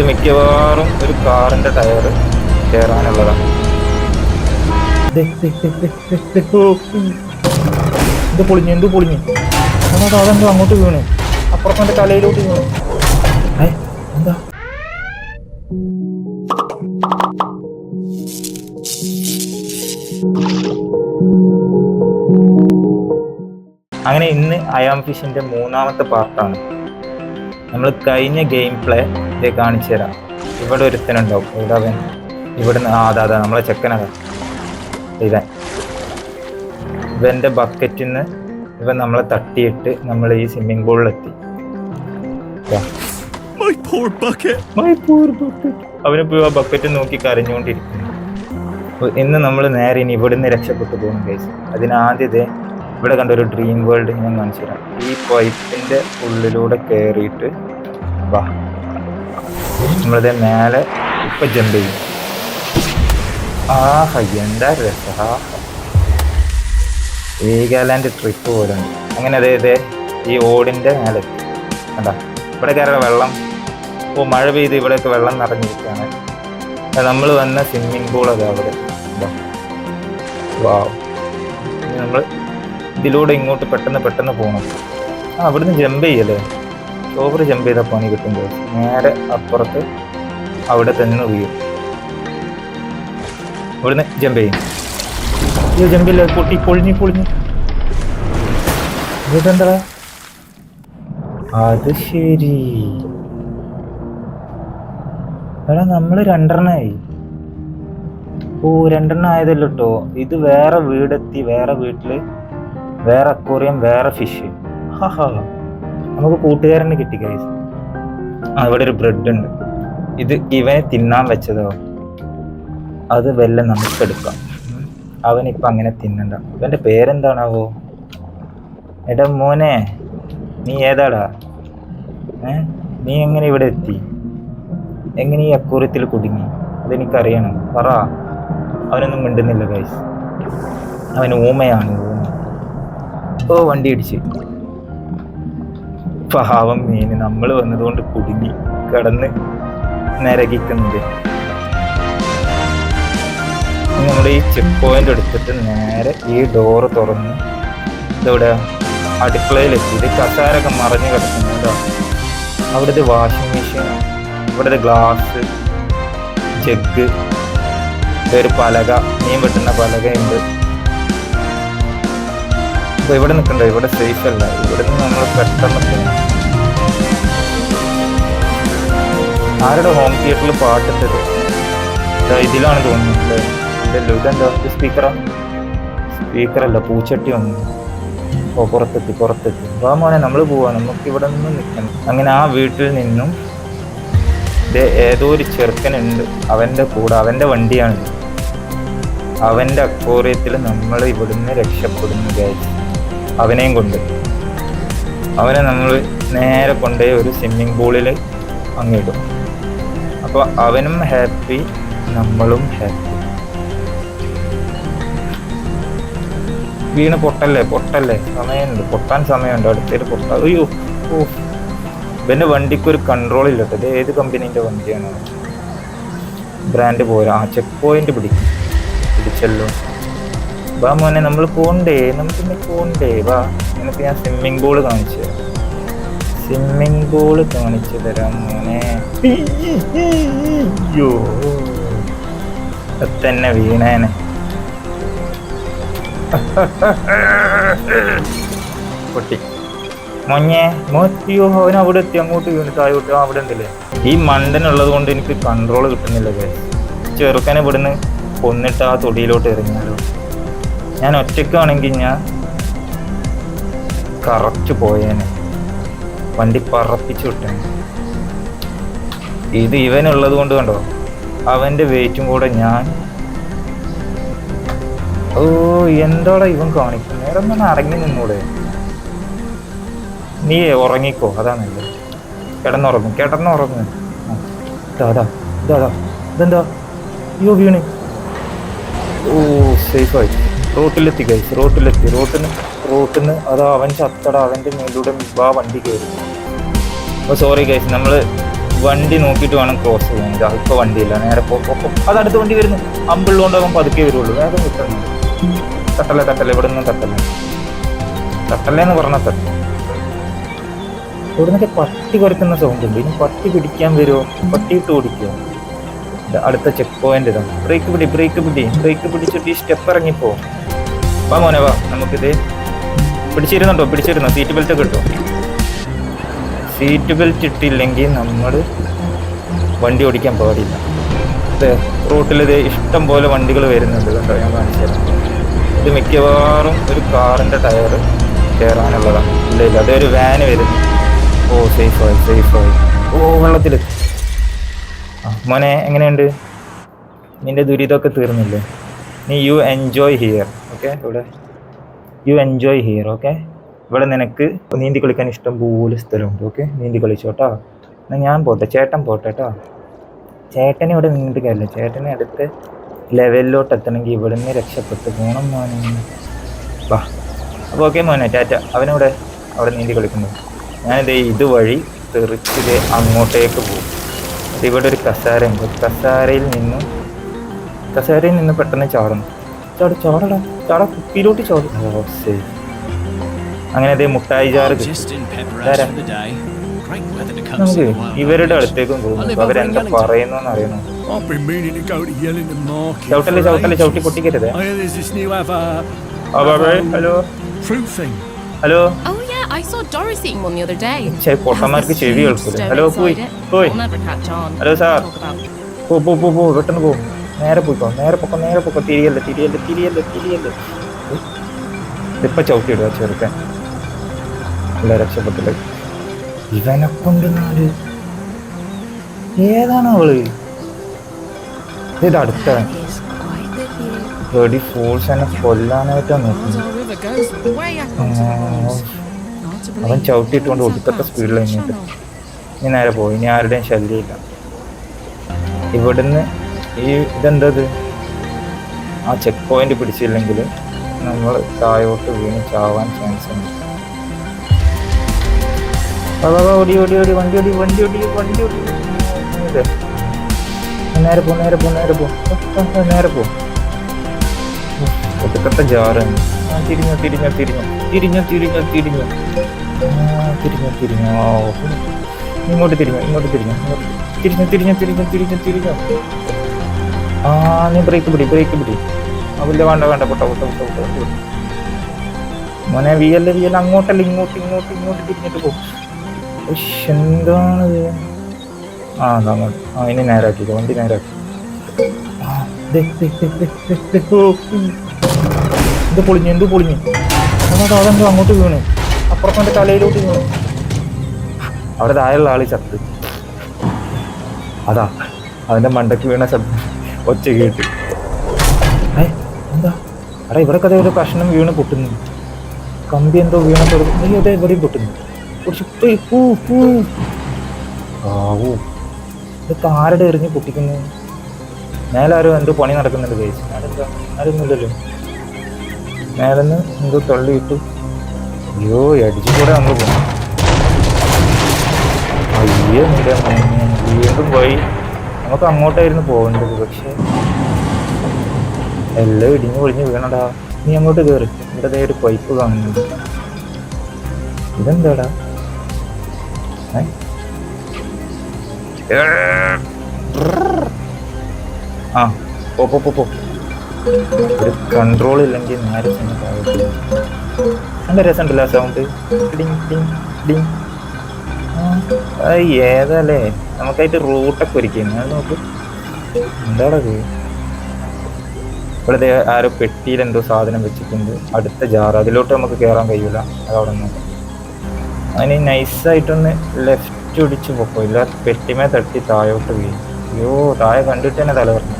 ഇത് മിക്കവാറും ഒരു കാറിന്റെ ടയർ ദേ, എന്ത് പൊളിഞ്ഞു എന്ത് പൊളിഞ്ഞു. അതാ അതെന്തോ അങ്ങോട്ട് വീണു. അപ്പുറത്തെ തലയിലോട്ട് വീണു. എന്താ? അങ്ങനെ ഇന്ന് അയാം ഫിഷിന്റെ മൂന്നാമത്തെ പാർട്ടാണ്. നമ്മൾ കഴിഞ്ഞ ഗെയിം പ്ലേ ഇത് കാണിച്ചു തരാം. ഇവിടെ ഒരുത്തനുണ്ടാവും. ഇവിടെ അവൻ ഇവിടുന്ന് ആ അതാ അതാ നമ്മളെ ചെക്കനാ. ഇവൻ. ഇവന്റെ ബക്കറ്റിൽ നിന്ന് ഇവൻ നമ്മളെ തട്ടിയിട്ട് നമ്മൾ ഈ സ്വിമ്മിംഗ് പൂളിലെത്തി അവന് പോയി ആ ബക്കറ്റ് നോക്കി കരഞ്ഞുകൊണ്ടിരിക്കുന്നു. ഇന്ന് നമ്മൾ നേരെ ഇനി ഇവിടുന്ന് രക്ഷപ്പെട്ടു പോകുന്നു കേസ് അതിനാദ്യത്തെ ഇവിടെ കണ്ട ഒരു ഡ്രീം വേൾഡ് ഞാൻ കാണിച്ചു തരാം. ഈ പൈപ്പിന്റെ ഉള്ളിലൂടെ കയറിയിട്ട് വാ. നമ്മളിത് മേലെ ഇപ്പൊ ജമ്പ് ചെയ്യും. ആഹ എന്താ രസ. വീഗാലാൻഡ് ട്രിപ്പ് പോലെ. അങ്ങനെ അതെ അതെ ഈ ഓടിന്റെ മേലെ. കണ്ട ഇവിടെ കയറുന്ന വെള്ളം. ഓ മഴ പെയ്ത് ഇവിടെയൊക്കെ വെള്ളം നിറഞ്ഞിരിക്കുകയാണ്. നമ്മൾ വന്ന സ്വിമ്മിംഗ് അതെ അവിടെ. വാ നമ്മൾ ഇതിലൂടെ ഇങ്ങോട്ട് പെട്ടെന്ന് പെട്ടെന്ന് പോകണം ആ അവിടുന്ന് ജമ്പ് ചെയ്യല്ലേ? ഓവർ ജമ്പ് ചെയ്താൽ പണി കിട്ടുമ്പോൾ നേരെ അപ്പുറത്ത് അവിടെ തന്നെ വീഴും. ഇവിടുന്ന് ജമ്പ് ചെയ്യും. ഈ ജമ്പില്ല പൊട്ടി പൊളിഞ്ഞു പൊളിഞ്ഞു. ഇതെന്താ അത് ശരി. എടാ നമ്മൾ രണ്ടെണ്ണായി. ഓ രണ്ടെണ്ണം ആയതല്ലോ കേട്ടോ ഇത് വേറെ വീടെത്തി വേറെ വീട്ടിൽ വേറെ അക്വറിയം വേറെ ഫിഷ് നമുക്ക് കൂട്ടുകാരനെ കിട്ടി കൈസ് ആ ഇവിടെ ഒരു ബ്രെഡ് ഉണ്ട്. ഇത് ഇവനെ തിന്നാൻ വെച്ചതോ? അത് വല്ല നമുക്ക് എടുക്കാം. അവനിപ്പം അങ്ങനെ തിന്നണ്ട. ഇവന്റെ പേരെന്താണാവോ? എടാ മോനെ നീ ഏതാടാ? ഏ? നീ എങ്ങനെ ഇവിടെ എത്തി? എങ്ങനെ ഈ അക്കൂറത്തിൽ കുടുങ്ങി? അതെനിക്കറിയണം. പറ. അവനൊന്നും മിണ്ടുന്നില്ല ഗൈസ് അവൻ ഊമയാണ്. ഊമ ഓ വണ്ടി ഇടിച്ച്. പാവം മീന് നമ്മൾ വന്നതുകൊണ്ട് കുടുങ്ങി കിടന്ന് നരകിക്കുന്നുണ്ട്. നമ്മൾ ഈ ചെക്ക് പോയിന്റ് എടുത്തിട്ട് നേരെ ഈ ഡോറ് തുറന്ന് ഇതെവിടെ അടുക്കളയിലെത്തിയത് കസാരൊക്കെ മറിഞ്ഞ് കിടക്കുന്നു കേട്ടോ. അവിടുത്തെ വാഷിംഗ് മെഷീൻ ഇവിടുത്തെ ഗ്ലാസ് ജഗ് ഒരു പലക മീൻ വെട്ടുന്ന പലകയുണ്ട്. ഇവിടെ നിൽക്കണ്ട ഇവിടെ സേഫ് അല്ല. ഇവിടെ നിന്ന് നമ്മൾ പെട്ടെന്ന് ആരുടെ ഹോം തിയേറ്ററിൽ പാട്ടിട്ടത്? ഇതിലാണ് തോന്നുന്നത്. ഇല്ലല്ലോ ഇതെന്താ? ഇത് സ്പീക്കറാ സ്പീക്കറല്ല പൂച്ചട്ടി വന്നു. ഓ പുറത്തെത്തി പുറത്തെത്തി. വാ മോനെ നമ്മൾ പോവാ. നമുക്ക് ഇവിടെ നിന്ന് നിൽക്കണം. അങ്ങനെ ആ വീട്ടിൽ നിന്നും ഏതോ ഒരു ചെറുക്കനുണ്ട്. അവന്റെ കൂടെ അവന്റെ വണ്ടിയാണ്. അവന്റെ അക്വോറിയത്തിൽ നമ്മൾ ഇവിടുന്ന് രക്ഷപ്പെടുന്നു ഗൈസ് അവനെയും കൊണ്ട്. അവനെ നമ്മൾ നേരെ കൊണ്ടുപോയി ഒരു സ്വിമ്മിംഗ് പൂളിൽ അങ്ങിടും അപ്പോൾ അവനും ഹാപ്പി നമ്മളും ഹാപ്പി വീണ് പൊട്ടല്ലേ പൊട്ടല്ലേ? സമയമുണ്ട്. പൊട്ടാൻ സമയമുണ്ട്. അടുത്തേക്ക് പൊട്ട. അയ്യോ ഓ ഇവന്റെ വണ്ടിക്ക് ഒരു കൺട്രോൾ ഇല്ല ഇത് ഏത് കമ്പനീന്റെ വണ്ടിയാണ്? ബ്രാൻഡ് പോരാ. ആ ചെക്ക് പോയിന്റ് പിടിക്കും. പിടിച്ചല്ലോ. വാ മോനെ നമ്മൾ പോണ്ടേ നമുക്ക് ഇന്ന് പോണ്ടേ വാ. നിനക്ക് ഞാൻ സ്വിമ്മിംഗ് പൂൾ കാണിച്ചു സ്വിമ്മിംഗ് പൂൾ കാണിച്ചു തരാം മോനെ. അയ്യോ. തന്നെ വീണേനെ. പൊട്ടി. മൊഞ്ഞേ മോത്തിയോ അവൻ അവിടെ എത്തി അങ്ങോട്ട് വീണ് താഴോട്ട് അവിടെ ഉണ്ടല്ലേ. ഈ മണ്ടനുള്ളത് കൊണ്ട് എനിക്ക് കൺട്രോൾ കിട്ടുന്നില്ല. ചെറുക്കനെ ഇവിടുന്ന് കൊന്നിട്ട് ആ തൊടിയിലോട്ട് എറിഞ്ഞാലോ ഞാൻ ഒറ്റയ്ക്കാണെങ്കിൽ ഞാൻ കറക്റ്റ് പോയേനെ. വണ്ടി പറപ്പിച്ചു വിട്ടേ ഇത് ഇവനുള്ളത് കൊണ്ട് കണ്ടോ? അവന്റെ വെയിറ്റും കൂടെ ഞാൻ ഓ എന്തോടെ ഇവൻ കാണിക്കും നേരം തന്നെ അടങ്ങി നിന്നൂടെ? നീ ഉറങ്ങിക്കോ അതാണല്ലേ കിടന്നുറങ്ങും കിടന്നുറങ്ങും. ഇതാടാ ഇതാ അതാ ഇതാ ഇതെന്താ? അയ്യോ വീണ്. ഓ സേഫായി റോട്ടിലെത്തി കഴിച്ച് റോട്ടിലെത്തി. റോട്ടിന് റോട്ടിന് അത് അവൻ ചത്തട. അവന്റെ മേലൂടെ ആ വണ്ടി കയറി അപ്പോൾ സോറി കഴിച്ച് നമ്മൾ വണ്ടി നോക്കിയിട്ട് വേണം ക്രോസ് ചെയ്യാൻ. ഇത് ഇപ്പോൾ വണ്ടിയില്ല. നേരെ പോ പോ, പോ. അത് അടുത്ത വണ്ടി വരുന്നു. അമ്പുള്ളതുകൊണ്ട് അവൻ പതുക്കെ വരുള്ളൂ. വേറെ കിട്ടുന്നു തട്ടല തട്ടല ഇവിടെ നിന്നും തട്ടല തട്ടല്ലേ. എന്ന് പറഞ്ഞാൽ തട്ട. ഇവിടെ നിന്നൊക്കെ പട്ടി കുറയ്ക്കുന്ന സൗണ്ട് ഉണ്ട്. ഇനി പട്ടി പിടിക്കാൻ വരുമോ പട്ടി ഇട്ട് ഓടിക്കുമോ അടുത്ത ചെക്ക് പോയിന്റ് ഇതാണ്. ബ്രേക്ക് പിടി ബ്രേക്ക് പിടി. ബ്രേക്ക് പിടിച്ചിട്ട് ഈ സ്റ്റെപ്പ് ഇറങ്ങിപ്പോ. വാ മോനെ വാ നമുക്കിത് പിടിച്ചിരുന്നുണ്ടോ? പിടിച്ചിരുന്നോ? സീറ്റ് ബെൽറ്റ് ഒക്കെ ഇട്ടോ? സീറ്റ് ബെൽറ്റ് ഇട്ടില്ലെങ്കിൽ നമ്മൾ വണ്ടി ഓടിക്കാൻ പാടില്ല. റൂട്ടിലിത് ഇഷ്ടം പോലെ വണ്ടികൾ വരുന്നുണ്ട് കേട്ടോ ഞാൻ കാണിച്ചു ഇത് മിക്കവാറും ഒരു കാറിന്റെ ടയർ കയറാനുള്ളതാണ് ഇല്ല ഇല്ല അതൊരു വാന് വരുന്നു. ഓ സേഫായി സേഫായി ഓ വെള്ളത്തിൽ മോനെ എങ്ങനെയുണ്ട്? നിന്റെ ദുരിതമൊക്കെ തീർന്നില്ലേ? നീ യു എൻജോയ് ഹിയർ ഓക്കെ ഇവിടെ. യു എൻജോയ് ഹിയർ ഓക്കെ ഇവിടെ നിനക്ക് നീന്തി കളിക്കാൻ ഇഷ്ടം പോലെ സ്ഥലമുണ്ട് ഓക്കെ നീന്തി കളിച്ചോട്ടോ. എന്നാൽ ഞാൻ പോട്ടെ ചേട്ടൻ പോട്ടെ കേട്ടോ ചേട്ടനെ ഇവിടെ നിന്നിട്ട് കാര്യമില്ല ചേട്ടനെ അടുത്ത് ലെവലിലോട്ട് എത്തണമെങ്കിൽ ഇവിടെ നിന്ന് രക്ഷപ്പെട്ട് പോകണം മോനെ. വാ. അപ്പോൾ ഓക്കെ മോനെ ടാറ്റ. അവനവിടെ? അവിടെ നീന്തി കളിക്കുന്നു. ഞാനിത് ഇതുവഴി തെറിച്ചിത് അങ്ങോട്ടേക്ക് പോകും. ഇവിടെ ഒരു കസാരയുണ്ട്. കസാരയിൽ നിന്ന് കസേരയിൽ നിന്ന് പെട്ടെന്ന് ചാടുന്നു. ചാട ചാടട ചാട കുപ്പിയിലോട്ട് ചോദിക്കും അങ്ങനെ അതേ മുട്ടായി ചാറ് നമുക്ക് ഇവരുടെ അടുത്തേക്കും പോകും. അവരെന്താ പറയുന്നു അറിയുന്നു ചവിട്ടല്ലേ ചവിട്ടല്ലേ ചവിട്ടി പൊട്ടിക്കരുത്. Hello? Hello? Oh, I saw Doris seeing one the other day. Che, porta marke chevi olku. Hello, poi. Poi. Hello, sir. Po po po po, vetan po. നേരെ പോയിക്കോ നേരെ പൊക്കോ നേരെ പൊക്കോ തിരിയല്ലേ തിരിയല്ലേ തിരിയല്ലേ തിരിയല്ലേ. ഇപ്പം ചവിട്ടിയിടുക ചെറുക്കൻ. ഇല്ല രക്ഷപ്പെട്ടില്ല ഇവനെ കൊണ്ട് നാല്. ഏതാണ് അവൾ? ഇത് അടുത്തവൻ. ഫോഴ്സ് എന്നെ കൊല്ലാനായിട്ടാ നോക്കുന്നത് അവൻ ചവിട്ടിട്ടുകൊണ്ട് ചവിട്ടിയിട്ടുകൊണ്ട് ഒടുക്കത്തെ സ്പീഡിൽ കഴിഞ്ഞിട്ട് ഇനി നേരെ പോയി ഇനി ആരുടെയും ശല്യമില്ല ഇവിടുന്ന് ഈ ഇതെന്തത് ആ ചെക്ക് പോയിന്റ് പിടിച്ചില്ലെങ്കിൽ നമ്മൾ താഴോട്ട് വീണ് ചാവാൻ ചാൻസ് ഉണ്ട്. ഓടി ഓടി ഓടി വണ്ടി ഓടി വണ്ടി ഓടി വണ്ടി ഓടി. നേരെ പോ നേരെ പോ നേരെ പോ. നേരെ പോ. ഒതുക്കത്തെ ജാറാണ് തിരിഞ്ഞു തിരിഞ്ഞു തിരിഞ്ഞു. തിരിഞ്ഞു തിരിഞ്ഞു തിരിഞ്ഞു. തിരിഞ്ഞു തിരിഞ്ഞോ. ഇങ്ങോട്ട് തിരിഞ്ഞു ഇങ്ങോട്ട് തിരിഞ്ഞു തിരിഞ്ഞു തിരിഞ്ഞു. തിരിഞ്ഞു തിരിഞ്ഞു തിരിഞ്ഞോ തിരിഞ്ഞോ. ആ നീ ബ്രേക്ക് പിടി ബ്രേക്ക് പിടി. അതില്ല വേണ്ട വേണ്ട പൊട്ട പൊട്ട പൊട്ട മോനെ വി മോനെ വി അല്ല അങ്ങോട്ടല്ല ഇങ്ങോട്ട് ഇങ്ങോട്ട് ഇങ്ങോട്ട് തിരിഞ്ഞിട്ട് പോകും എന്താണ് ആ അങ്ങോട്ട്. ആ ഇനി നേരാക്കി വണ്ടി നേരാക്കി. ഇത് പൊളിഞ്ഞു എന്ത് പൊളിഞ്ഞു? അതാ അതെന്തോ അങ്ങോട്ട് വീണു. അപ്പുറത്തെ തലയിലോട്ട് വീണു. അവിടെ താഴെയുള്ള ആളി ചത്ത്. അതാ അവന്റെ മണ്ടയ്ക്ക് വീണ ശബ്ദം. ഒച്ച കേട്ടു. എന്താ? എടാ ഇവിടെ കഥ ഒരു കഷ്ണം വീണ് പൊട്ടുന്നു. കമ്പി എന്തോ വീണ തുടങ്ങി നീ അതെ ഇവിടെയും പൊട്ടുന്നു. ആവൂ. ഇതൊക്കെ ആരുടെ എറിഞ്ഞ് പൊട്ടിക്കുന്നു. മേലാരും എന്തോ പണി നടക്കുന്നുണ്ട് കേസ് ആരെന്താ ആരൊന്നുമില്ലല്ലോ മേലെന്ന് എന്തോ തള്ളിയിട്ടു. അയ്യോ അടിച്ചു കൂടെ അങ്ങ് പോകും അയ്യോ നിന്റെ വീണ്ടും പോയി. നമുക്ക് അങ്ങോട്ടായിരുന്നു പോകേണ്ടത് പക്ഷേ എല്ലാം ഇടിഞ്ഞ് പൊളിഞ്ഞ് വീണടാ. നീ അങ്ങോട്ട് കയറി ഇവിടെ ദേ ഒരു പൈപ്പ് കാണുന്നുണ്ട്. ഇതെന്താടാ. ആ പോ പോ പോ ഒരു കൺട്രോൾ ഇല്ലെങ്കിൽ നേരെ ചെന്ന് താഴോട്ട് നല്ല രസമുണ്ടല്ലോ സൗണ്ട് ഡിങ് ഡിങ് ഡിങ് ഏതല്ലേ നമുക്കായിട്ട് റൂട്ടൊക്കെ ഒരുക്കുന്നു അത് നോക്ക്. എന്താണത് ഇവിടെ ആരോ പെട്ടിയിൽ എന്തോ സാധനം വെച്ചിട്ടുണ്ട്. അടുത്ത ജാർ. അതിലോട്ട് നമുക്ക് കയറാൻ കഴിയൂല. അതവിടെ നോക്കാം. അതിന് നൈസായിട്ടൊന്ന് ലെഫ്റ്റ് ഒടിച്ച് പോക്കോ. ഇല്ല പെട്ടിമേ തട്ടി താഴോട്ട് വീഴും. അയ്യോ താഴെ കണ്ടിട്ട് തന്നെ തല പറഞ്ഞു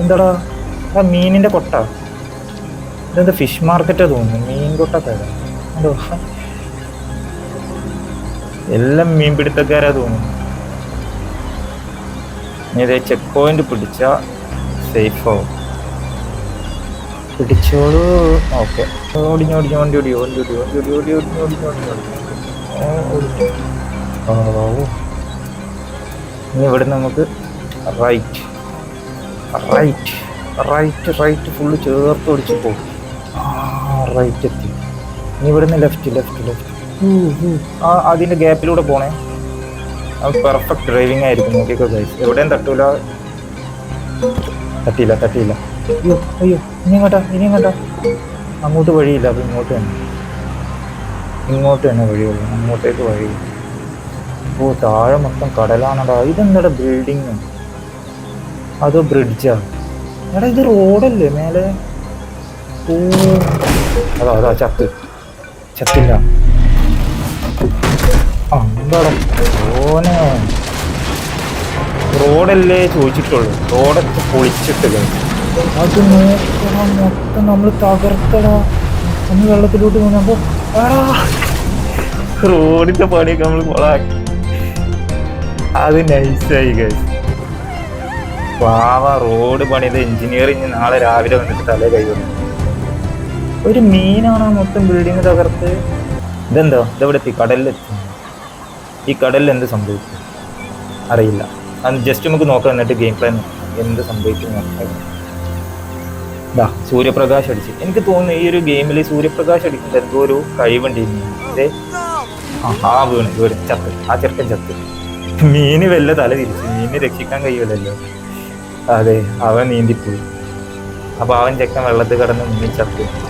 എന്താടാ? മീനിന്റെ കൊട്ട. ഇതെന്താ ഫിഷ് മാർക്കറ്റാ തോന്നുന്നു. മീൻ കൊട്ട എല്ലാം മീൻ പിടുത്തക്കാരാ തോന്നുന്നു ഇതേ ചെക്ക് പോയിന്റ് പിടിച്ച സേഫ് ആവും പിടിച്ചോളൂ ഓക്കെ ഓടിഞ്ഞ് ഓടിഞ്ഞ് വണ്ടി ഓടി വണ്ടി ഓടി വണ്ടി ഓടി ഓടി ഓടിഞ്ഞ് ഓടിഞ്ഞ് ഓടിഞ്ഞ് ഓടി ഓ, ഓടിച്ചു. ഓ, ഓ. ഇനി ഇവിടെ നമുക്ക് right right right right full ചേർത്ത് ഓടിച്ച് പോകും റൈറ്റ് എത്തി ഇനി ഇവിടുന്ന് ലെഫ്റ്റ് ലെഫ്റ്റ് ലെഫ്റ്റ് ആ അതിന്റെ ഗ്യാപ്പിലൂടെ പോണേ. പെർഫെക്റ്റ് ഡ്രൈവിംഗ് ആയിരിക്കും. നോക്കിക്കോ ഗൈസ് എവിടെയും തട്ടൂല. തട്ടിയില്ല തട്ടിയില്ല. അയ്യോ അയ്യോ. ഇനി ഇങ്ങോട്ടാ ഇനി ഇങ്ങോട്ടാ അങ്ങോട്ട് വഴിയില്ല. അപ്പം ഇങ്ങോട്ട് തന്നെ. ഇങ്ങോട്ട് തന്നെ വഴിയുള്ളൂ അങ്ങോട്ടേക്ക് വഴി ഓ താഴെ മൊത്തം കടലാണടാ. ഇതെന്താടാ ബിൽഡിങ് അതോ ബ്രിഡ്ജാ എടാ ഇത് റോഡല്ലേ മേലെ? ഓ. അതാ അതാ ചത്ത്. ചത്തില്ല ഓനെ റോഡല്ലേ ചോദിച്ചിട്ടുള്ളൂ. റോഡൊക്കെ പൊളിച്ചിട്ടില്ല? അത് നോക്കണം മൊത്തം നമ്മൾ തകർത്തടാ. ഒന്ന് വെള്ളത്തിലോട്ട് പോകുന്നപ്പോ റോഡിന്റെ പണിയൊക്കെ നമ്മൾ കൊളാക്കി. അത് നൈസായി കഴിച്ചു പാവ റോഡ് പണിത് എഞ്ചിനീയറിങ് നാളെ രാവിലെ വന്നിട്ട് തലേ കൈ വന്നു ഒരു മീനാണ് മൊത്തം ബിൽഡിങ് തകർത്ത്. ഇതെന്തോ? ഇതെവിടെ എത്തി കടലിലെത്തി. ഈ കടലിൽ എന്ത് സംഭവിച്ചു? അറിയില്ല. അത് ജസ്റ്റ് നമുക്ക് നോക്കാം എന്നിട്ട് ഗെയിം പ്ലാൻ എന്ത് സംഭവിക്കും ഇതാ സൂര്യപ്രകാശ് അടിച്ച്. എനിക്ക് തോന്നുന്നു ഈ ഒരു ഗെയിമിൽ സൂര്യപ്രകാശം അടിക്കുന്നത് എന്തോ ഒരു കഴിവുണ്ട് അതെ ആ വീണ്. വീണ് ചത്ത്. ആ ചെറുക്കൻ ചത്ത്. മീന് വല്ല തല തിരിച്ചു. മീനിനെ രക്ഷിക്കാൻ കഴിയുമല്ലോ അതെ അവൻ നീന്തിപ്പോയി. അപ്പൊ അവൻ ചെക്കൻ വെള്ളത്തിൽ കിടന്ന് മീൻ ചത്തു.